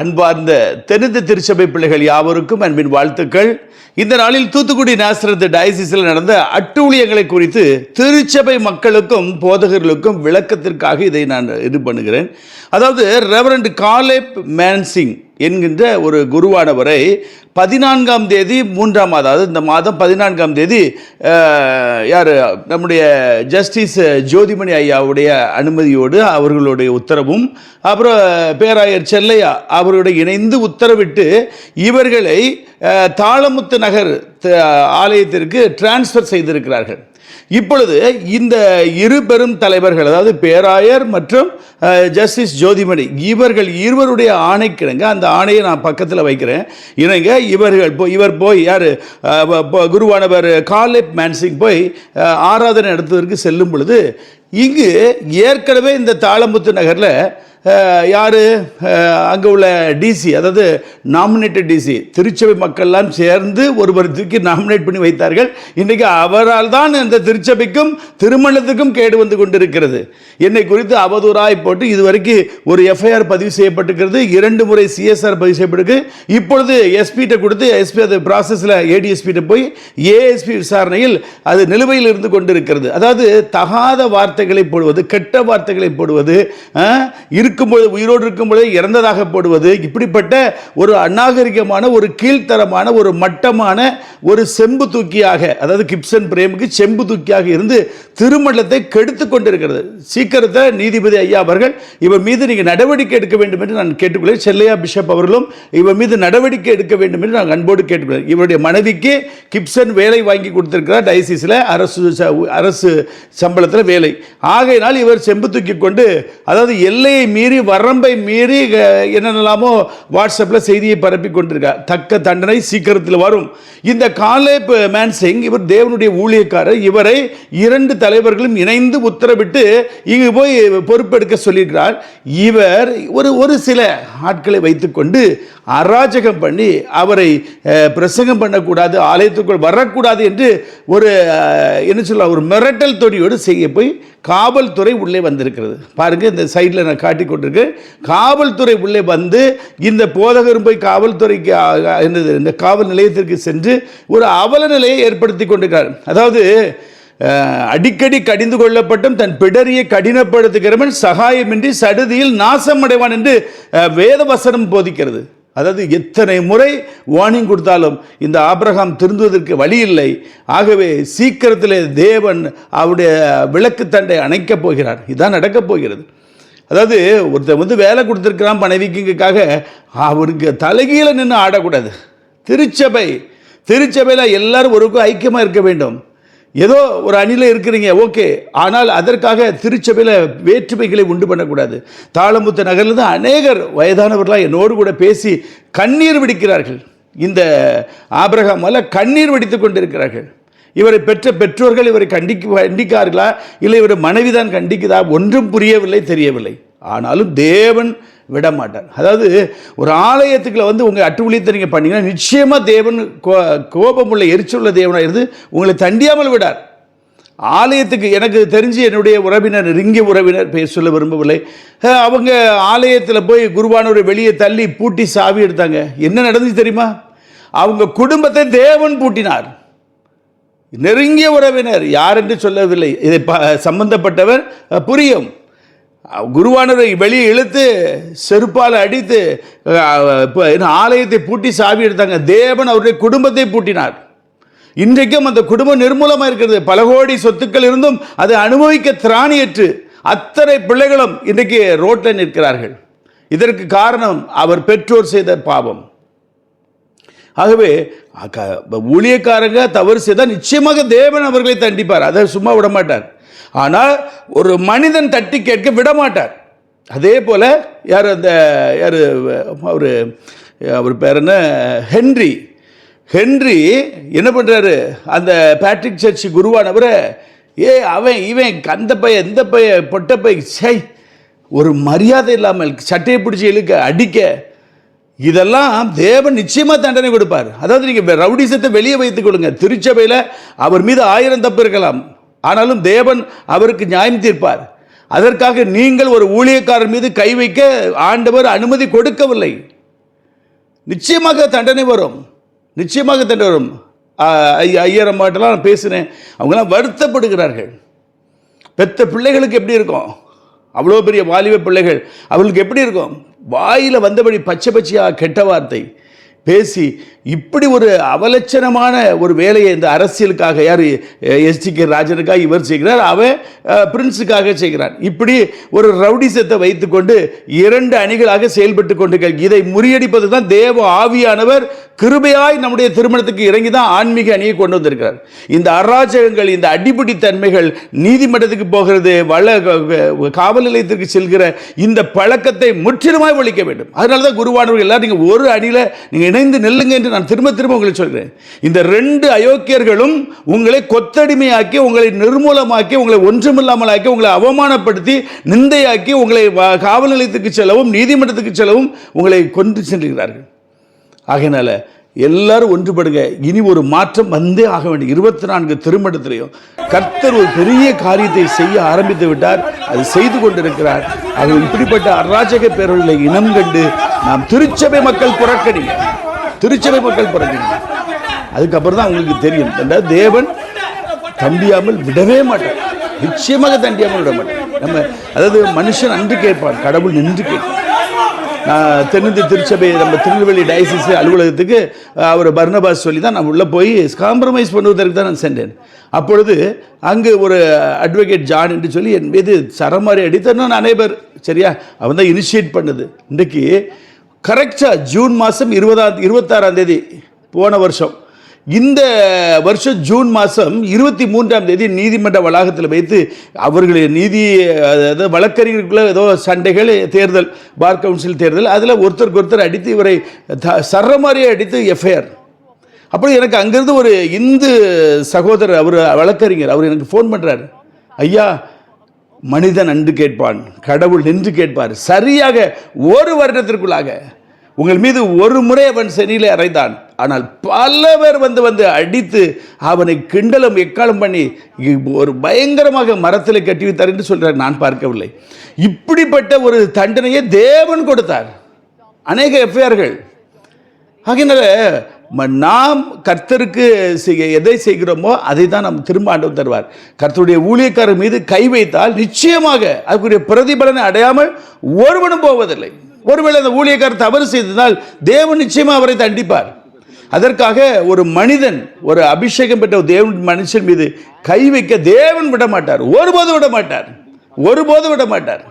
அன்பார்ந்த தென்னிந்த திருச்சபை பிள்ளைகள் யாவருக்கும் அன்பின் வாழ்த்துக்கள். இந்த நாளில் தூத்துக்குடி நேசரத்து டயசிஸில் நடந்த அட்டூழியங்களை குறித்து திருச்சபை மக்களுக்கும் போதகர்களுக்கும் விளக்கத்திற்காக இதை நான் இது பண்ணுகிறேன். அதாவது ரெவரண்ட் காலேப் மேன்சிங் என்கின்ற ஒரு குருவானவரை பதினான்காம் தேதி மூன்றாம் மாதம் அதாவது இந்த மாதம் பதினான்காம் தேதி யார் நம்முடைய ஜஸ்டிஸ் ஜோதிமணி ஐயாவுடைய அனுமதியோடு அவர்களுடைய உத்தரவும் அப்புறம் பேராயர் செல்லையா அவருடைய இணைந்து உத்தரவிட்டு இவர்களை தாளமுத்து நகர் த- ஆலயத்திற்கு டிரான்ஸ்ஃபர் செய்திருக்கிறார்கள். இப்பொழுது இந்த இரு பெரும் தலைவர்கள் அதாவது பேராயர் மற்றும் ஜஸ்டிஸ் ஜோதிமணி இவர்கள் இருவருடைய ஆணைக்கிணங்க அந்த ஆணையை நான் பக்கத்தில் வைக்கிறேன். இணைங்க இவர்கள் போய் இவர் போய் யார் குருவானவர் கார்லிப் மேன்சிங் போய் ஆராதனை நடத்துவதற்கு செல்லும் பொழுது இங்கு ஏற்கனவே இந்த தாளம்புத்து நகரில் யார்? அங்கே உள்ள டிசி அதாவது நாமினேட்டட் டிசி திருச்சபை மக்கள்லாம் சேர்ந்து ஒருவர் தூக்கி நாமினேட் பண்ணி வைத்தார்கள். இன்றைக்கு அவரால் தான் இந்த திருச்சபைக்கும் திருமணத்துக்கும் கேடு வந்து கொண்டிருக்கிறது. என்னை குறித்து அவதூறாய் போட்டு இதுவரைக்கும் ஒரு எஃப்ஐஆர் பதிவு செய்யப்பட்டிருக்கிறது. இரண்டு முறை சிஎஸ்ஆர் பதிவு செய்யப்பட்டிருக்கு. இப்பொழுது எஸ்பிகிட்ட கொடுத்து எஸ்பி அது ப்ராசஸில் ஏடிஎஸ்பிகிட்ட போய் ஏஎஸ்பி விசாரணையில் அது நிலுவையில் இருந்து கொண்டிருக்கிறது. அதாவது தகாத வார்த்தை வார்த்தைகளை போடுவது கெட்ட வார்த்தைகளை போடுவது இருக்கும்பொழுது உயிரோடு இருக்கும்பொழுது இறந்ததாக போடுவது இப்படிப்பட்ட ஒரு அநாகரிகமான ஒரு கீழ்த்தரமான ஒரு மட்டமான ஒரு செம்பு தூக்கியாக அதாவது கிப்சன் பிரேமுக்கு செம்பு தூக்கியாக இருந்து திருமணத்தை கெடுத்து கொண்டிருக்கிறது. சீக்கிரத்தில் நீதிபதி ஐயா அவர்கள் இவர் மீது நீங்கள் நடவடிக்கை எடுக்க வேண்டும் என்று நான் கேட்டுக்கொள்கிறேன். செல்லையா பிஷப் அவர்களும் இவர் மீது நடவடிக்கை எடுக்க வேண்டும் என்று நான் அன்போடு கேட்டுக்கொள்கிறேன். இவருடைய மனைவிக்கு கிப்சன் வேலை வாங்கி கொடுத்திருக்கிறார் டயசிஸில் அரசு அரசு சம்பளத்தில் வேலை. ஆகையினால் இவர் செம்பு தூக்கி கொண்டு அதாவது எல்லையை மீறி வரம்பை மீறி என்னென்னலாமோ வாட்ஸ்அப்பில் செய்தியை பரப்பி கொண்டிருக்கார். தக்க தண்டனை சீக்கிரத்தில் வரும். இந்த காலேப் மேன்சிங் இவர் தேவனுடைய ஊழியக்காரர். இவரை இரண்டு தலைவர்களும் இணைந்து உத்தரவிட்டு இங்கு போய் பொறுப்பெடுக்க சொல்லியிருக்கிறார். இவர் ஒரு ஒரு சில ஆட்களை வைத்துக்கொண்டு அராஜகம் பண்ணி அவரை பிரசங்கம் பண்ணக்கூடாது ஆலயத்துக்குள் வரக்கூடாது என்று ஒரு என்ன சொல்ல ஒரு மிரட்டல் தொடியோடு செய்ய போய் காவல்துறை உள்ளே வந்திருக்கிறது. பாருங்க இந்த சைடில் நான் காட்டி கொண்டிருக்கு. காவல்துறை உள்ளே வந்து இந்த போதகரும் போய் காவல்துறைக்கு என்னது இந்த காவல் நிலையத்திற்கு சென்று ஒரு அவல நிலையை ஏற்படுத்தி கொண்டிருக்கிறார். அதாவது அடிக்கடி கடிந்து கொள்ளப்பட்டும் தன் பிடரியை கடினப்படுத்துகிறவன் சகாயமின்றி சடுதியில் நாசம் அடைவான் என்று வேதவசனம் போதிக்கிறது. அதாவது எத்தனை முறை வார்னிங் கொடுத்தாலும் இந்த ஆபிரகாம் திருந்துவதற்கு வழி இல்லை. ஆகவே சீக்கிரத்தில் தேவன் அவருடைய விளக்கு தண்டை அணைக்கப் போகிறார். இதுதான் நடக்கப் போகிறது. அதாவது ஒருத்தன் வந்து வேலை கொடுத்துருக்கிறான் பணவிக்குங்கக்காக அவருக்கு தலைகீழ நின்று ஆடக்கூடாது. திருச்சபை திருச்சபையில் எல்லாரும் ஒருக்கும் ஐக்கியமாக இருக்க வேண்டும். ஏதோ ஒரு அணியில் இருக்கிறீங்க ஓகே. ஆனால் அதற்காக திருச்சபையில் வேற்றுமைகளை உண்டு பண்ணக்கூடாது. தாளமுத்த நகரில் தான் அநேகர் வயதானவர்களாக என்னோடு கூட பேசி கண்ணீர் வெடிக்கிறார்கள். இந்த ஆபிரகாமால கண்ணீர் வெடித்து கொண்டிருக்கிறார்கள். இவரை பெற்ற பெற்றோர்கள் இவரை கண்டிக்க கண்டிக்கார்களா? இல்லை இவரை மனைவிதான் கண்டிக்குதா? ஒன்றும் புரியவில்லை தெரியவில்லை. ஆனாலும் தேவன் விட மாட்டார் அதாவது ஒரு ஆலயத்துக்குள்ள வந்து உங்கள் அட்டுழியத்தை நீங்கள் பண்ணீங்கன்னா நிச்சயமாக தேவன் கோ கோபமுள்ள எரிச்சுள்ள தேவனாக இருந்து உங்களை தண்டியாமல் விடார். ஆலயத்துக்கு எனக்கு தெரிஞ்சு என்னுடைய உறவினர் நெருங்கிய உறவினர் பேர் சொல்ல விரும்பவில்லை. அவங்க ஆலயத்தில் போய் குருவானூரை வெளியே தள்ளி பூட்டி சாவி எடுத்தாங்க. என்ன நடந்துச்சு தெரியுமா? அவங்க குடும்பத்தை தேவன் பூட்டினார். நெருங்கிய உறவினர் யார் என்று சொல்லவில்லை. இதை சம்பந்தப்பட்டவர் புரியும். குருவானரை குருவானவரை வெளியே இழுத்து செருப்பால் அடித்து இப்போ என்ன ஆலயத்தை பூட்டி சாவி எடுத்தாங்க. தேவன் அவருடைய குடும்பத்தை பூட்டினார். இன்றைக்கும் அந்த குடும்பம் நிர்மூலமாக இருக்கிறது. பல கோடி சொத்துக்கள் இருந்தும் அதை அனுபவிக்க திராணியற்று அத்தனை பிள்ளைகளும் இன்றைக்கு ரோட்டில் நிற்கிறார்கள். இதற்கு காரணம் அவர் பெற்றோர் செய்த பாவம். ஆகவே ஊழியக்காரங்க தவறு செய்தால் நிச்சயமாக தேவன் அவர்களை தண்டிப்பார். அதை சும்மா விட மாட்டார் ஆனால் ஒரு மனிதன் தட்டி கேட்க விடமாட்டார். அதே போல யார் அந்த யார் அவர் அவர் பேர் என்ன? ஹென்றி. ஹென்றி என்ன பண்ணுறாரு அந்த பேட்ரிக் சர்ச் குருவானவரை ஏ அவன் இவன் கந்த பைய இந்த பைய பொட்ட பைய சை ஒரு மரியாதை இல்லாமல் சட்டையை பிடிச்சி இழுக்க அடிக்க இதெல்லாம் தேவன் நிச்சயமாக தண்டனை கொடுப்பார். அதாவது நீங்கள் ரவுடிசத்தை வெளியே வைத்துக் கொள்ளுங்க. திருச்சபையில் அவர் மீது ஆயிரம் தப்பு இருக்கலாம். ஆனாலும் தேவன் அவருக்கு நியாயம் தீர்ப்பார். அதற்காக நீங்கள் ஒரு ஊழியக்காரர் மீது கை வைக்க ஆண்டவர் அனுமதி கொடுக்கவில்லை. நிச்சயமாக தண்டனை வரும். நிச்சயமாக தண்டனை வரும். ஆ, ஐயர் அம்மாட்டெல்லாம் நான் பேசினேன். அவங்கெல்லாம் வருத்தப்படுகிறார்கள். பெத்த பிள்ளைகளுக்கு எப்படி இருக்கும்? அவ்வளோ பெரிய வாலிப பிள்ளைகள். அவர்களுக்கு எப்படி இருக்கும்? வாயில் வந்தபடி பச்சை பச்சையாக கெட்ட வார்த்தை. பேசி இப்படி ஒரு அவலட்சணமான ஒரு வேலையை இந்த அரசியலுக்காக யார் எஸ்டி கே ராஜனுக்காக இவர் செய்கிறார் அவன் பிரின்ஸுக்காக செய்கிறான் இப்படி ஒரு ரவுடிசத்தை வைத்துக்கொண்டு இரண்டு அணிகளாக செயல்பட்டு கொண்டு இதை முறியடிப்பது தான் தேவ ஆவியானவர் கிருபையாய் நம்முடைய திருமணத்துக்கு இறங்கி தான் ஆன்மீக அணியை கொண்டு வந்திருக்கிறார். இந்த அராஜகங்கள் இந்த அடிப்படி தன்மைகள் நீதிமன்றத்துக்கு போகிறது வள காவல் நிலையத்திற்கு செல்கிற இந்த பழக்கத்தை முற்றிலுமாய் ஒழிக்க வேண்டும். அதனால தான் குருவானவர்கள் எல்லாரும் நீங்கள் ஒரு அணியில் நீங்கள் இணைந்து நெல்லுங்க என்று நான் திரும்ப திரும்ப உங்களுக்கு சொல்கிறேன். இந்த ரெண்டு அயோக்கியர்களும் உங்களை கொத்தடிமையாக்கி உங்களை நிர்மூலமாக்கி உங்களை ஒன்றுமில்லாமலாக்கி உங்களை அவமானப்படுத்தி நிந்தையாக்கி உங்களை காவல் நிலையத்துக்கு செல்லவும் நீதிமன்றத்துக்கு செல்லவும் உங்களை கொண்டு சென்றுகிறார்கள் ஆகையினால எல்லாரும் ஒன்றுபடுங்க. இனி ஒரு மாற்றம் வந்தே ஆக வேண்டும். இருபத்தி நான்கு திருமணத்திலையும் கர்த்தர் ஒரு பெரிய காரியத்தை செய்ய ஆரம்பித்து விட்டார். அது செய்து கொண்டிருக்கிறார். அது இப்படிப்பட்ட அராஜக பேரர்களை இனம் கண்டு நாம் திருச்சபை மக்கள் புறக்கணி திருச்சபை மக்கள் பிறந்தீங்க. அதுக்கப்புறம் தான் உங்களுக்கு தெரியும். தேவன் தண்டியாமல் விடவே மாட்டார். நிச்சயமாக தண்டியாமல் விட மாட்டார். நம்ம அதாவது மனுஷன் அன்று கேட்பான் கடவுள் நின்று கேட்பான். நான் தென்னிந்திய திருச்சபை நம்ம திருநெல்வேலி டயசிஸ் அலுவலகத்துக்கு அவர் பர்ணபாஸ் சொல்லி தான் நான் உள்ளே போய் காம்ப்ரமைஸ் பண்ணுவதற்கு தான் நான் சென்றேன். அப்பொழுது அங்கு ஒரு அட்வொகேட் ஜான் என்று சொல்லி என் மீது சரமாரி அடித்தன்னு அனைவர் சரியா? அவன் தான் இனிஷியேட் பண்ணுது. இன்றைக்கு கரெக்டாக ஜூன் மாதம் இருபதாம் இருபத்தாறாம் தேதி போன வருஷம். இந்த வருஷம் ஜூன் மாதம் இருபத்தி மூன்றாம் தேதி நீதிமன்ற வளாகத்தில் வைத்து அவர்களுடைய நீதி அதாவது வழக்கறிஞர்களுக்குள்ள ஏதோ சண்டைகள் தேர்தல் பார் கவுன்சில் தேர்தல் அதில் ஒருத்தருக்கு ஒருத்தர் அடித்து இவரை த சர்ற மாதிரியே அடித்து எஃப்ஐஆர் அப்படி எனக்கு அங்கேருந்து ஒரு இந்து சகோதரர் அவர் வழக்கறிஞர் அவர் எனக்கு ஃபோன் பண்ணுறாரு ஐயா மனிதன் அன்று கேட்பான் கடவுள் நின்று கேட்பார். சரியாக ஒரு வருடத்திற்குள்ளாக உங்கள் மீது ஒரு முறை அவன் சென்னையிலே அறைந்தான் ஆனால் பல பேர் வந்து வந்து அடித்து அவனை கிண்டலும் எக்காலம் பண்ணி ஒரு பயங்கரமாக மரத்தில் கட்டி வைத்தார் என்று சொல்கிறார். நான் பார்க்கவில்லை. இப்படிப்பட்ட ஒரு தண்டனையை தேவன் கொடுத்தார். அநேக எஃப்ஐஆர்கள் ஆகினால ம- நாம் கர்த்தருக்கு செய்ய எதை செய்கிறோமோ அதை தான் நாம் திரும்ப ஆண்டவர் தருவார். கர்த்தருடைய ஊழியக்காரர் மீது கை வைத்தால் நிச்சயமாக அதுக்குரிய பிரதிபலனை அடையாமல் ஒருவனும் போவதில்லை. ஒருவேளை அந்த ஊழியக்காரர் தவறு செய்ததால் தேவன் நிச்சயமாக அவரை தண்டிப்பார். அதற்காக ஒரு மனிதன் ஒரு அபிஷேகம் பெற்ற ஒரு தேவன் மனுஷன் மீது கை வைக்க தேவன் விட மாட்டார். ஒருபோதும் விட மாட்டார். ஒருபோதும் விட மாட்டார்.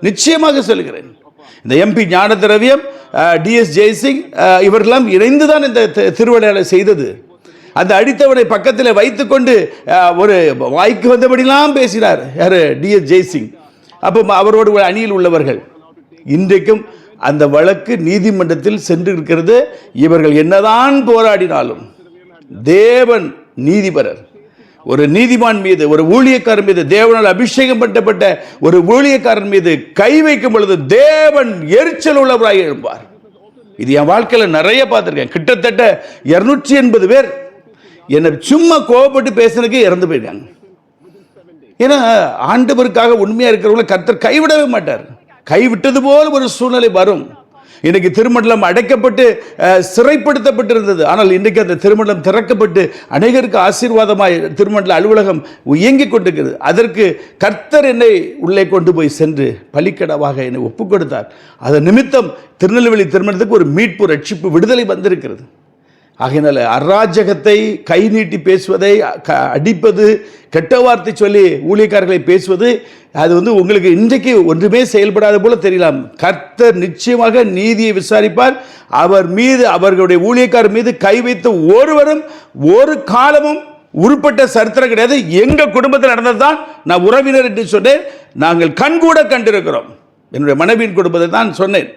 நிச்சயமாக சொல்கிறேன் இந்த எம்பி ஞான திரவியம் டிஎஸ் ஜெய்சிங் இவர்களெல்லாம் இணைந்து தான் இந்த தி- திருவிளையாடலை செய்தது. அந்த அடித்தவனை பக்கத்தில் வைத்துக்கொண்டு ஒரு வாய்க்கு வந்தபடிலாம் பேசினார் யார்? T S Jaisingh. அப்போ அவரோடு அணியில் உள்ளவர்கள். இன்றைக்கும் அந்த வழக்கு நீதிமன்றத்தில் சென்று இருக்கிறது இவர்கள் என்னதான் போராடினாலும் தேவன் நீதிபரர். ஒரு நீதிமான் மீது ஒரு ஊழியக்காரன் மீது தேவனால் அபிஷேகம் பண்ணப்பட்ட ஒரு ஊழியக்காரன் மீது கை வைக்கும் பொழுது தேவன் எரிச்சல் உள்ளவராக எழுப்பார் இது என் வாழ்க்கையில் நிறைய பார்த்துருக்கேன். கிட்டத்தட்ட இருநூற்றி எண்பது பேர் என்னை சும்மா கோவப்பட்டு பேசுறதுக்கு இறந்து போயிட்டாங்க ஏன்னா ஆண்டவருக்காக உண்மையாக இருக்கிறவங்களை கர்த்தர் கைவிடவே மாட்டார். கைவிட்டது போல் ஒரு சூழ்நிலை வரும். இன்றைக்கு திருமண்டலம் அடைக்கப்பட்டு சிறைப்படுத்தப்பட்டிருந்தது. ஆனால் இன்றைக்கு அந்த திருமண்டலம் திறக்கப்பட்டு அநேகருக்கு ஆசீர்வாதமாய் திருமண்டல அலுவலகம் இயங்கிக் கொண்டிருக்கிறது. அதற்கு கர்த்தர் என்னை உள்ளே கொண்டு போய் சென்று பலிக்கடவாக என்னை ஒப்புக் கொடுத்தார் அதன் நிமித்தம் திருநெல்வேலி திருமணத்துக்கு ஒரு மீட்பு ரட்சிப்பு விடுதலை வந்திருக்கிறது. ஆகையினால அராஜகத்தை கை நீட்டி பேசுவதை க- அடிப்பது கெட்ட வார்த்தை சொல்லி ஊழியக்காரர்களை பேசுவது அது வந்து உங்களுக்கு இன்றைக்கு ஒன்றுமே செயல்படாத போல தெரியலாம். கர்த்தர் நிச்சயமாக நீதியை விசாரிப்பார். அவர் மீது அவர்களுடைய ஊழியக்காரர் மீது கை வைத்த ஒருவரும் ஒரு காலமும் உருப்பட்ட சரித்திரம் கிடையாது. எங்கள் குடும்பத்தில் நடந்தது தான் நான் உறவினர் என்று சொன்னேன். நாங்கள் கண்கூட கண்டிருக்கிறோம். என்னுடைய மனைவியின் குடும்பத்தை தான் சொன்னேன்.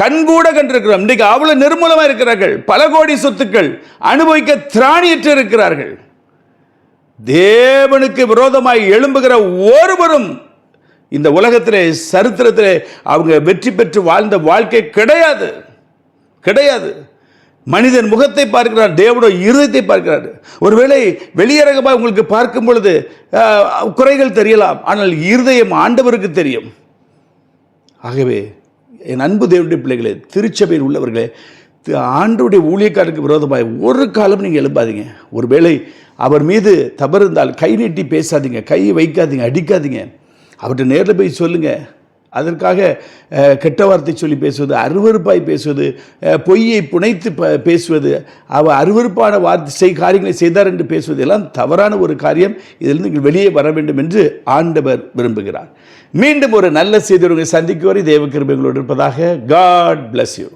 கண்கூட கண்டிருக்கிறோம். இன்றைக்கு அவ்வளவு நிர்மூலமா இருக்கிறார்கள். பல கோடி சொத்துக்கள் அனுபவிக்க திராணியற்று இருக்கிறார்கள். தேவனுக்கு விரோதமாய் எழும்புகிற ஒருவரும் இந்த உலகத்திலே சரித்திரத்திலே அவங்க வெற்றி பெற்று வாழ்ந்த வாழ்க்கை கிடையாது. கிடையாது. மனிதன் முகத்தை பார்க்கிறார் தேவனோ இருதயத்தை பார்க்கிறார். ஒருவேளை வெளியரகமாக உங்களுக்கு பார்க்கும் பொழுது குறைகள் தெரியலாம். ஆனால் இருதயம் ஆண்டவருக்கு தெரியும். ஆகவே என் அன்பு தேவனுடைய பிள்ளைகளே திருச்சபையில் உள்ளவர்களே ஆண்டுடைய ஊழியக்காரருக்கு விரோதமாக ஒரு காலம் நீங்கள் எழுப்பாதீங்க ஒருவேளை அவர் மீது தவறு இருந்தால் கை நீட்டி பேசாதீங்க கையை வைக்காதீங்க அடிக்காதீங்க. அவர்கிட்ட நேரில் போய் சொல்லுங்கள் அதற்காக கெட்ட வார்த்தை சொல்லி பேசுவது அருவருப்பாய் பேசுவது பொய்யை புனைத்து ப- பேசுவது அவர் அருவருப்பான வார்த்தை செய் காரியங்களை செய்தார் என்று பேசுவது எல்லாம் தவறான ஒரு காரியம். இதிலிருந்து நீங்கள் வெளியே வர வேண்டும் என்று ஆண்டவர் விரும்புகிறார். மீண்டும் ஒரு நல்ல செய்தியை சந்திக்கு சந்திக்கும் வரை தேவ இருப்பதாக காட் பிளஸ் யூ